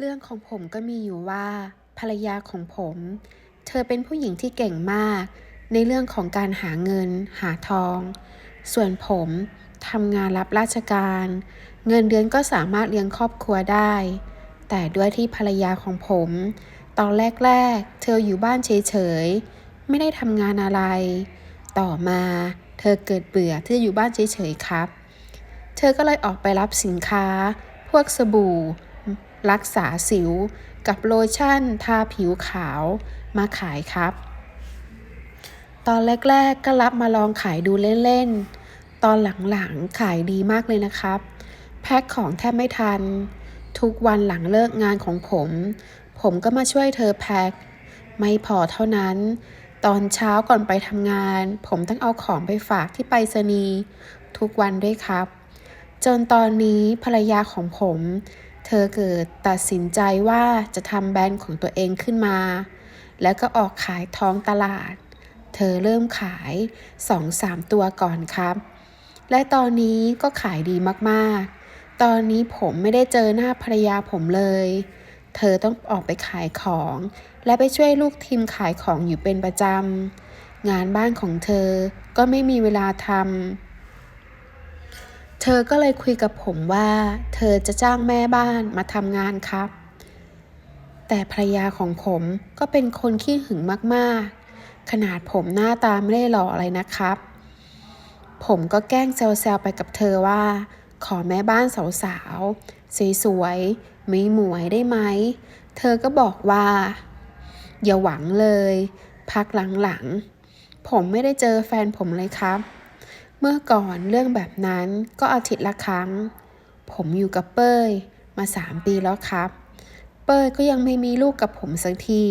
เรื่องของผมก็มีอยู่ว่า ภรรยาของผม เธอเป็นผู้หญิงที่เก่งมาก ในเรื่องของการหาเงิน หาทอง ส่วนผมทำงานรับราชการ เงินเดือนก็สามารถเลี้ยงครอบครัวได้ แต่ด้วยที่ภรรยาของผม ตอนแรกๆ เธออยู่บ้านเฉยๆ ไม่ได้ทำงานอะไร ต่อมาเธอเกิดเบื่อที่จะอยู่บ้านเฉยๆครับ เธอก็เลยออกไปรับสินค้า พวกสบู่ รักษาสิว กับโลชั่น ทาผิวขาวมาขายครับ ตอนแรกๆก็รับมาลองขายดูเล่นๆ ตอนหลังๆขายดีมากเลยนะครับ แพ็คของแทบไม่ทัน ทุกวันหลังเลิกงานของผม ผมก็มาช่วยเธอแพ็ค ไม่พอเท่านั้นตอนเช้าก่อนไปทำงาน ผมต้องเอาของไปฝากที่ไปรษณีย์ทุกวันด้วยครับ จนตอนนี้ภรรยาของผม เธอเกิดตัดสินใจว่าจะทำแบรนด์ของตัวเองขึ้นมา แล้วก็ออกขายท้องตลาด เธอเริ่มขาย 2-3 ตัวก่อนครับ และตอนนี้ก็ขายดีมากๆ ตอนนี้ผมไม่ได้เจอหน้าภรรยาผมเลย เธอต้องออกไปขายของ และไปช่วยลูกทีมขายของอยู่เป็นประจำงานบ้านของเธอก็ไม่มีเวลาทำ เธอก็เลยคุยกับผมว่า เธอจะจ้างแม่บ้านมาทำงานครับ แต่ภรรยาของผมก็เป็นคนขี้หึงมากๆ ขนาดผมหน้าตาไม่ได้หล่ออะไรนะครับ ผมก็แกล้งแซวๆไปกับเธอว่า ขอแม่บ้านสาวๆสวยๆมีหมวยได้ไหม เธอก็บอกว่า อย่าหวังเลย พักหลังๆ ผมไม่ได้เจอแฟนผมเลยครับ เมื่อก่อนเรื่องแบบนั้นก็อาทิตย์ละครั้ง ผมอยู่กับเป้ยมาสามปีแล้วครับ เป้ยก็ยังไม่มีลูกกับผมสักที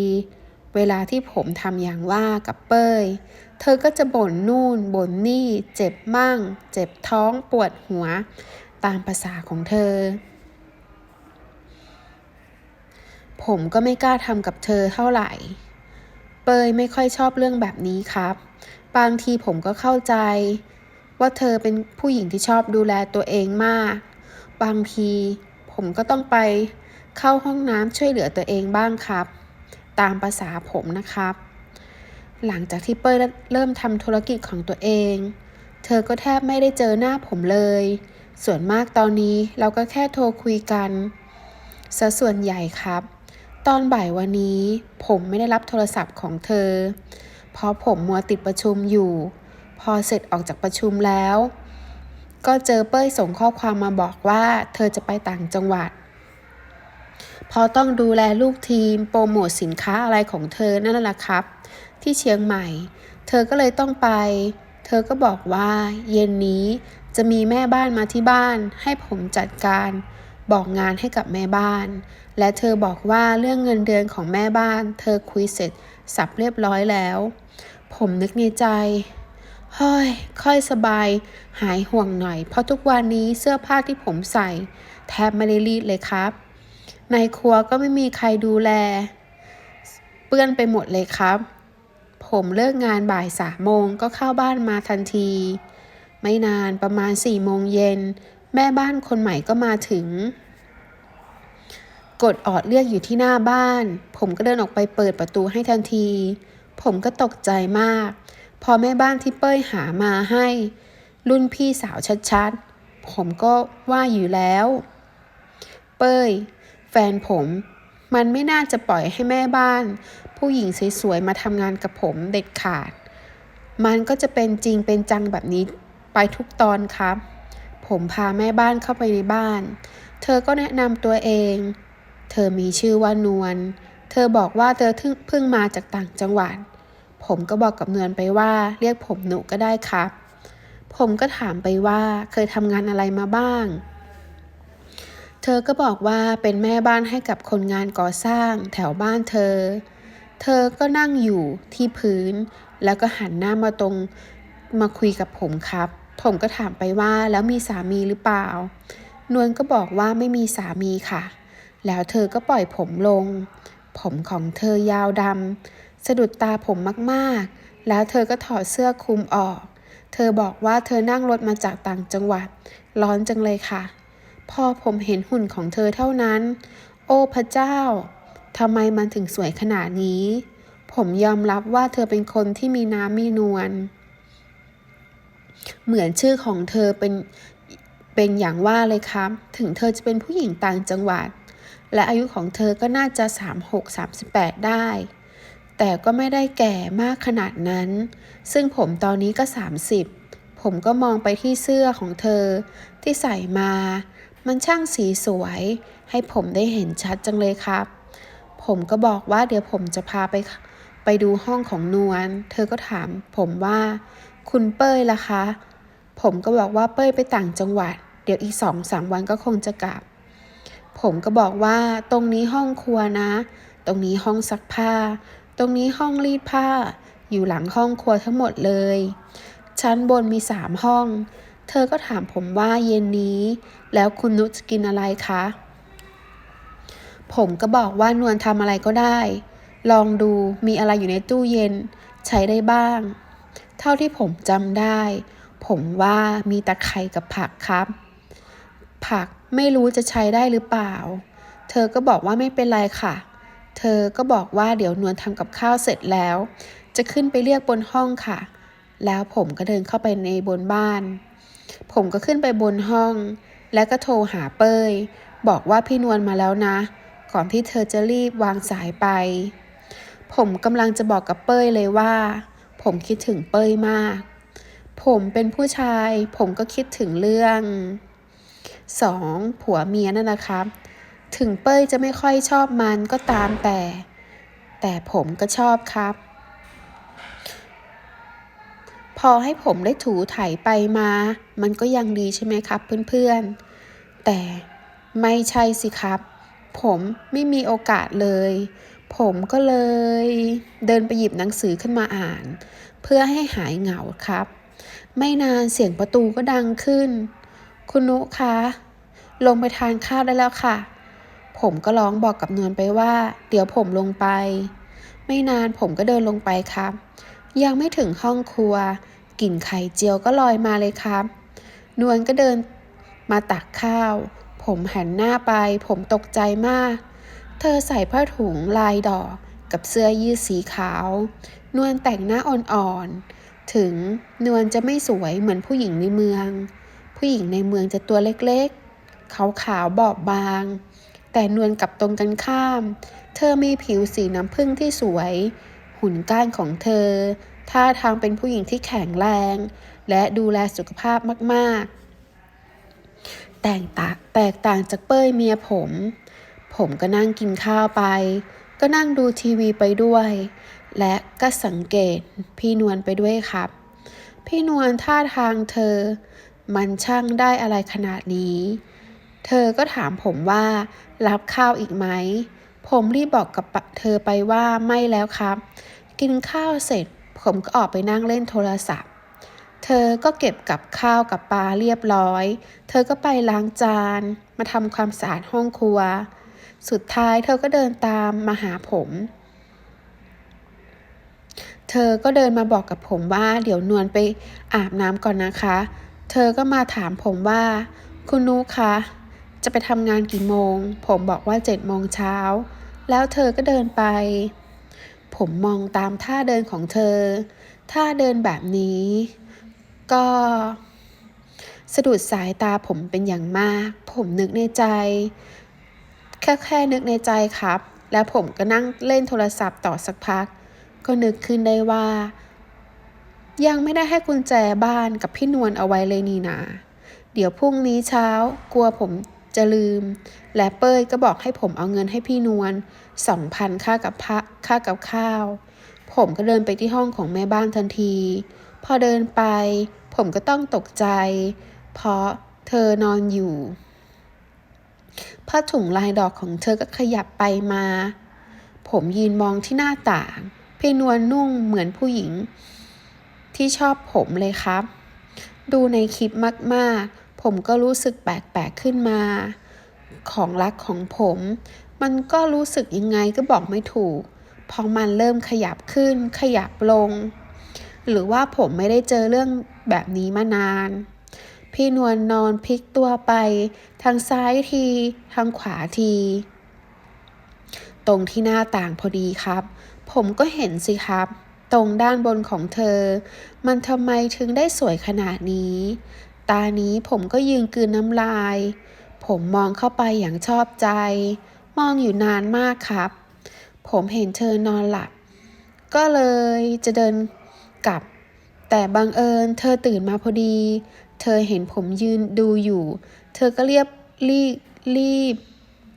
เวลาที่ผมทำอย่างว่ากับเป้ย เธอก็จะบ่นนู่นบ่นนี่ เจ็บมั่ง เจ็บท้องปวดหัว ตามภาษาของเธอ ผมก็ไม่กล้าทำกับเธอเท่าไหร่ เปยไม่ค่อยชอบเรื่องแบบนี้ครับ บางทีผมก็เข้าใจ ว่าเธอเป็นผู้หญิงที่ชอบดูแลตัวเองมาก บางที ผมก็ต้องไปเข้าห้องน้ำช่วยเหลือตัวเองบ้างครับ ตามภาษาผมนะครับ หลังจากที่เป้ยเริ่มทำธุรกิจของตัวเอง เธอก็แทบไม่ได้เจอหน้าผมเลย ส่วนมากตอนนี้เราก็แค่โทรคุยกันซะส่วนใหญ่ครับ ตอนบ่ายวันนี้ผมไม่ได้รับโทรศัพท์ของเธอ เพราะผมมัวติดประชุมอยู่ พอเสร็จออกจากประชุมแล้ว ก็เจอเป้ยส่งข้อความมาบอกว่าเธอจะไปต่างจังหวัด พอต้องดูแลลูกทีมโปรโมทสินค้าอะไรของเธอนั่นแหละครับ ที่เชียงใหม่ เธอก็เลยต้องไป เธอก็บอกว่าเย็นนี้จะมีแม่บ้านมาที่บ้าน ให้ผมจัดการบอกงานให้กับแม่บ้าน และเธอบอกว่าเรื่องเงินเดือนของแม่บ้าน เธอคุยเสร็จสับเรียบร้อยแล้ว ผมนึกในใจ เฮ้ย ค่อยสบาย หายห่วงหน่อย เพราะทุกวันนี้เสื้อผ้าที่ผมใส่ แทบไม่ได้รีดเลยครับ ในครัวก็ไม่มีใครดูแล เปื้อนไปหมดเลยครับ ผมเลิกงานบ่ายสามโมงก็เข้าบ้านมาทันที ไม่นานประมาณสี่โมงเย็น แม่บ้านคนใหม่ก็มาถึง กดออดเรียกอยู่ที่หน้าบ้าน ผมก็เดินออกไปเปิดประตูให้ทันที ผมก็ตกใจมาก อแม่บ้านที่เป้ยหามาให้ รุ่นพี่สาวชัดๆ ผมก็ว่าอยู่แล้ว เป้ย แฟนผม มันไม่น่าจะปล่อยให้แม่บ้าน ผู้หญิงสวยๆ มาทำงานกับผมเด็ดขาด มันก็จะเป็นจริงเป็นจังแบบนี้ไปทุกตอนครับ ผมพาแม่บ้านเข้าไปในบ้าน เธอก็แนะนำตัวเอง เธอมีชื่อว่านวล เธอบอกว่าเธอเพิ่งมาจากต่างจังหวัด ผมก็บอกกับนวลไปว่า เรียกผมหนูก็ได้ครับ ผมก็ถามไปว่าเคยทำงานอะไรมาบ้าง เธอก็บอกว่าเป็นแม่บ้านให้กับคนงานก่อสร้างแถวบ้านเธอ เธอก็นั่งอยู่ที่พื้น แล้วก็หันหน้ามาตรงมาคุยกับผมครับ ผมก็ถามไปว่าแล้วมีสามีหรือเปล่า นวลก็บอกว่าไม่มีสามีค่ะ แล้วเธอก็ปล่อยผมลง ผมของเธอยาวดำ สะดุดตาผมมากๆ แล้วเธอก็ถอดเสื้อคลุมออก เธอบอกว่าเธอนั่งรถมาจากต่างจังหวัด ร้อนจังเลยค่ะ พอผมเห็นหุ่นของเธอเท่านั้น โอ้พระเจ้าทำไมมันถึงสวยขนาดนี้ ผมยอมรับว่าเธอเป็นคนที่มีน้ำมีนวล เหมือนชื่อของเธอเป็นเป็นอย่างว่าเลยครับ ถึงเธอจะเป็นผู้หญิงต่างจังหวัด และอายุของเธอก็น่าจะ 36-38 ได้ แต่ก็ไม่ได้แก่มากขนาดนั้น ซึ่งผมตอนนี้ก็ 30 ผมก็มองไปที่เสื้อของเธอ ที่ใส่มา มันช่างสีสวย ให้ผมได้เห็นชัดจังเลยครับ ผมก็บอกว่าเดี๋ยวผมจะพาไปไปดูห้องของนวล เธอก็ถาม ผมว่า คุณเป้ยล่ะคะ ผมก็บอกว่าเป้ยไปต่างจังหวัด เดี๋ยวอีกสองสามวันก็คงจะกลับ ผมก็บอกว่าตรงนี้ห้องครัวนะ ตรงนี้ห้องซักผ้า ตรงนี้ห้องรีดผ้า อยู่หลังห้องครัวทั้งหมดเลย ชั้นบนมีสามห้อง เธอก็ถามผมว่าเย็นนี้ แล้วคุณนุชจะกินอะไรคะ ผมก็บอกว่านวลทำอะไรก็ได้ ลองดูมีอะไรอยู่ในตู้เย็น ใช้ได้บ้าง เท่าที่ผมจำได้ ผมว่ามีตะไคร่กับผักครับ ผักไม่รู้จะใช้ได้หรือเปล่า เธอก็บอกว่าไม่เป็นไรค่ะ เธอก็บอกว่าเดี๋ยวนวลทำกับข้าวเสร็จแล้ว จะขึ้นไปเรียกบนห้องค่ะ แล้วผมก็เดินเข้าไปในบนบ้าน ผมก็ขึ้นไปบนห้อง แล้วก็โทรหาเป้ย บอกว่าพี่นวลมาแล้วนะ ก่อนที่เธอจะรีบวางสายไป ผมกำลังจะบอกกับเป้ยเลยว่า ผมคิดถึงเป้ยมาก ผมเป็นผู้ชาย ผมก็คิดถึงเรื่องสองผัวเมียนั่นนะครับ ถึงเป้ยจะไม่ค่อยชอบมันก็ตามแต่ แต่ผมก็ชอบครับ พอให้ผมได้ถูไถไปมา มันก็ยังดีใช่ไหมครับเพื่อนๆ แต่ไม่ใช่สิครับ ผมไม่มีโอกาสเลย ผมก็เลย เดินไปหยิบหนังสือขึ้นมาอ่าน เพื่อให้หายเหงาครับ ไม่นานเสียงประตูก็ดังขึ้น คุณนุคะ ลงไปทานข้าวได้แล้วค่ะ ผมก็ร้องบอกกับนวลไปว่า เดี๋ยวผมลงไป ไม่นานผมก็เดินลงไปครับ ยังไม่ถึงห้องครัว กลิ่นไข่เจียวก็ลอยมาเลยครับ นวลก็เดินมาตักข้าว ผมหันหน้าไป ผมตกใจมาก เธอใส่ผ้าถุงลายดอกกับเสื้อยืดสีขาว นวลแต่งหน้าอ่อนๆ ถึงนวลจะไม่สวยเหมือนผู้หญิงในเมือง ผู้หญิงในเมืองจะตัวเล็กๆ ขาวๆ บอบบาง แต่นวลกับตรงกันข้าม เธอมีผิวสีน้ำผึ้งที่สวย หุ่นก้านของเธอ ท่าทางเป็นผู้หญิงที่แข็งแรง และดูแลสุขภาพมากๆ แต่งตาแตกต่างจากเป้ยเมียผม ผมก็นั่งกินข้าวไป ก็นั่งดูทีวีไปด้วย และก็สังเกตพี่นวลไปด้วยครับ พี่นวลท่าทางเธอ มันช่างได้อะไรขนาดนี้ เธอก็ถามผมว่า รับข้าวอีกไหม ผมรีบบอกกับเธอไปว่าไม่แล้วครับ กินข้าวเสร็จ ผมก็ออกไปนั่งเล่นโทรศัพท์ เธอก็เก็บกับข้าวกับปลาเรียบร้อย เธอก็ไปล้างจาน มาทำความสะอาดห้องครัว สุดท้ายเธอก็เดินตามมาหาผม เธอก็เดินมาบอกกับผมว่า เดี๋ยวนวลไปอาบน้ำก่อนนะคะ เธอก็มาถามผมว่า คุณนุคะ จะไปทำงานกี่โมง ผมบอกว่าเจ็ดโมงเช้า แล้วเธอก็เดินไป ผมมองตามท่าเดินของเธอ ท่าเดินแบบนี้ ก็ สะดุดสายตาผมเป็นอย่างมาก ผมนึกในใจ แค่แค่นึกในใจครับ แล้วผมก็นั่งเล่นโทรศัพท์ต่อสักพัก ก็นึกขึ้นได้ว่า ยังไม่ได้ให้กุญแจบ้านกับพี่นวลเอาไว้เลยนี่นาเดี๋ยวพรุ่งนี้เช้ากลัวผม จะลืม และเป้ยก็บอกให้ผมเอาเงินให้พี่นวลสองพันค่ากับพระค่ากับข้าว ผมก็เดินไปที่ห้องของแม่บ้านทันที พอเดินไป ผมก็ต้องตกใจ เพราะเธอนอนอยู่ผ้าถุงลายดอกของเธอก็ขยับไปมา ผมยืนมองที่หน้าต่างพี่นวลนุ่งเหมือนผู้หญิง ที่ชอบผมเลยครับ ดูในคลิปมาก ๆ ผมก็รู้สึกแปลกๆขึ้นมา ของรักของผม มันก็รู้สึกยังไงก็บอกไม่ถูก พอมันเริ่มขยับขึ้น ขยับลง หรือว่าผมไม่ได้เจอเรื่องแบบนี้มานาน พี่นวลนอนพลิกตัวไป ทางซ้ายที ทางขวาที ตรงที่หน้าต่างพอดีครับ ผมก็เห็นสิครับตรงด้านบนของเธอ มันทำไมถึงได้สวยขนาดนี้ ตานี้ผมก็ยืนกืนน้ำลาย ผมมองเข้าไปอย่างชอบใจ มองอยู่นานมากครับ ผมเห็นเธอนอนหลับ ก็เลยจะเดินกลับ แต่บังเอิญเธอตื่นมาพอดี เธอเห็นผมยืนดูอยู่ เธอก็เรียบรีบรีบ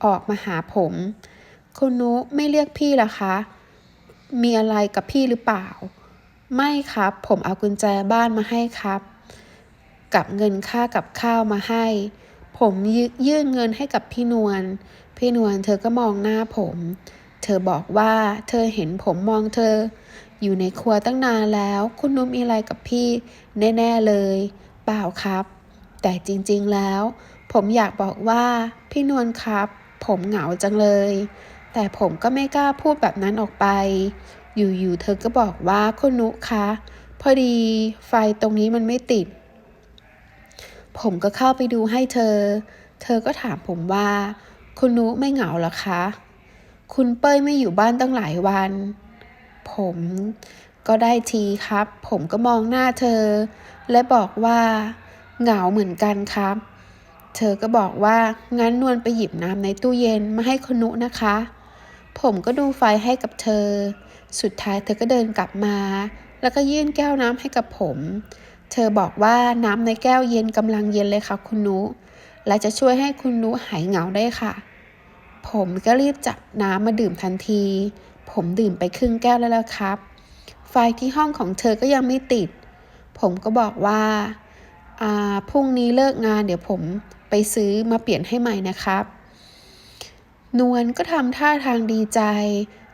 ออกมาหาผม คุณนุไม่เรียกพี่หรอคะ มีอะไรกับพี่หรือเปล่า ไม่ครับ ผมเอากุญแจบ้านมาให้ครับ กับเงินค่ากับข้าวมาให้ ผมยยื่นเงินให้กับพี่นวล พี่นวลเธอก็มองหน้าผม เธอบอกว่าเธอเห็นผมมองเธอ อยู่ในครัวตั้งนานแล้ว คุณนุ้มมีอะไรกับพี่ แน่ ๆเลย เปล่าครับ แต่จริงๆแล้ว ผมอยากบอกว่าพี่นวลครับ ผมเหงาจังเลย แต่ผมก็ไม่กล้าพูดแบบนั้นออกไป อยู่ๆเธอก็บอกว่าคุณนุคะพอดีไฟตรงนี้มันไม่ติด ผมก็เข้าไปดูให้เธอ เธอก็ถามผมว่า คุณนุไม่เหงาเหรอคะ คุณเป้ยไม่อยู่บ้านตั้งหลายวัน ผมก็ได้ทีครับ ผมก็มองหน้าเธอ และบอกว่า เหงาเหมือนกันครับ เธอก็บอกว่า งั้นนวลไปหยิบน้ำในตู้เย็นมาให้คุณนุนะคะ ผมก็ดูไฟให้กับเธอ สุดท้ายเธอก็เดินกลับมา แล้วก็ยื่นแก้วน้ำให้กับผม เธอบอกว่าน้ำในแก้วเย็นกำลังเย็นเลยค่ะคุณนุ และจะช่วยให้คุณนุหายเหงาได้ค่ะ ผมก็รีบจับน้ำมาดื่มทันที ผมดื่มไปครึ่งแก้วแล้วล่ะครับ ไฟที่ห้องของเธอก็ยังไม่ติด ผมก็บอกว่าอ่าพรุ่งนี้เลิกงานเดี๋ยวผมไปซื้อมาเปลี่ยนให้ใหม่นะครับ นวลก็ทำท่าทางดีใจ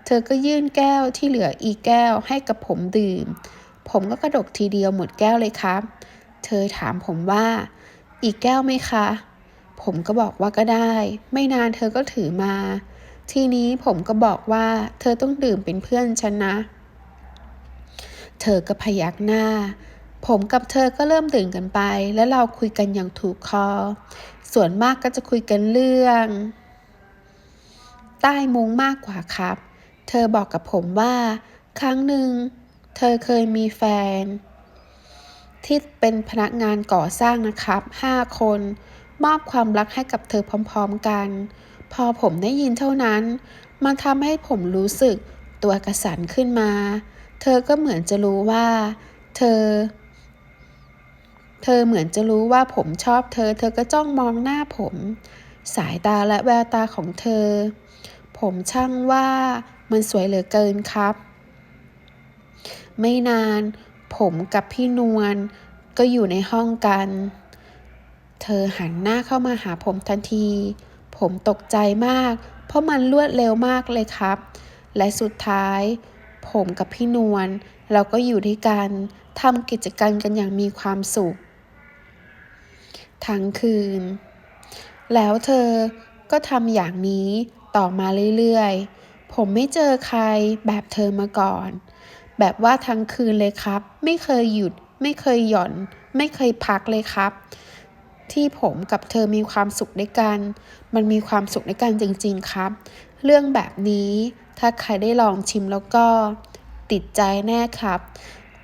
เธอก็ยื่นแก้วที่เหลืออีกแก้วให้กับผมดื่ม ผมก็กระดกทีเดียวหมดแก้วเลยครับ เธอถามผมว่า อีกแก้วไหมคะ ผมก็บอกว่าก็ได้ ไม่นานเธอก็ถือมา ทีนี้ผมก็บอกว่า เธอต้องดื่มเป็นเพื่อนฉันนะ เธอก็พยักหน้า ผมกับเธอก็เริ่มดื่มกันไป และเราคุยกันอย่างถูกคอ ส่วนมากก็จะคุยกันเรื่อง ใต้มุ้งมากกว่าครับ เธอบอกกับผมว่า ครั้งหนึ่ง เธอเคยมีแฟน ที่เป็นพนักงานก่อสร้างนะครับห้าคน มอบความรักให้กับเธอพร้อมๆกัน พอผมได้ยินเท่านั้น มันทำให้ผมรู้สึกตัวกระสันขึ้นมา เธอก็เหมือนจะรู้ว่า เธอ เธอเหมือนจะรู้ว่าผมชอบเธอ เธอก็จ้องมองหน้าผม สายตาและแววตาของเธอ ผมช่างว่ามันสวยเหลือเกินครับ ไม่นาน ผมกับพี่นวลก็อยู่ในห้องกัน เธอหันหน้าเข้ามาหาผมทันที ผมตกใจมาก เพราะมันรวดเร็วมากเลยครับ และสุดท้าย ผมกับพี่นวลเราก็อยู่ด้วยกันทำกิจกรรมกันอย่างมีความสุข ทั้งคืน แล้วเธอก็ทำอย่างนี้ต่อมาเรื่อยๆ ผมไม่เจอใครแบบเธอมาก่อน แบบว่าทั้งคืนเลยครับ ไม่เคยหยุด ไม่เคยหย่อน ไม่เคยพักเลยครับ ที่ผมกับเธอมีความสุขด้วยกัน มันมีความสุขด้วยกันจริง ๆครับ เรื่องแบบนี้ถ้าใครได้ลองชิมแล้วก็ ติดใจแน่ครับ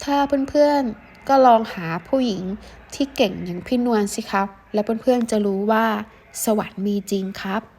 ถ้าเพื่อนๆก็ลองหาผู้หญิงที่เก่งอย่างพี่นวลสิครับ และเพื่อนๆจะรู้ว่าสวรรค์มีจริงครับ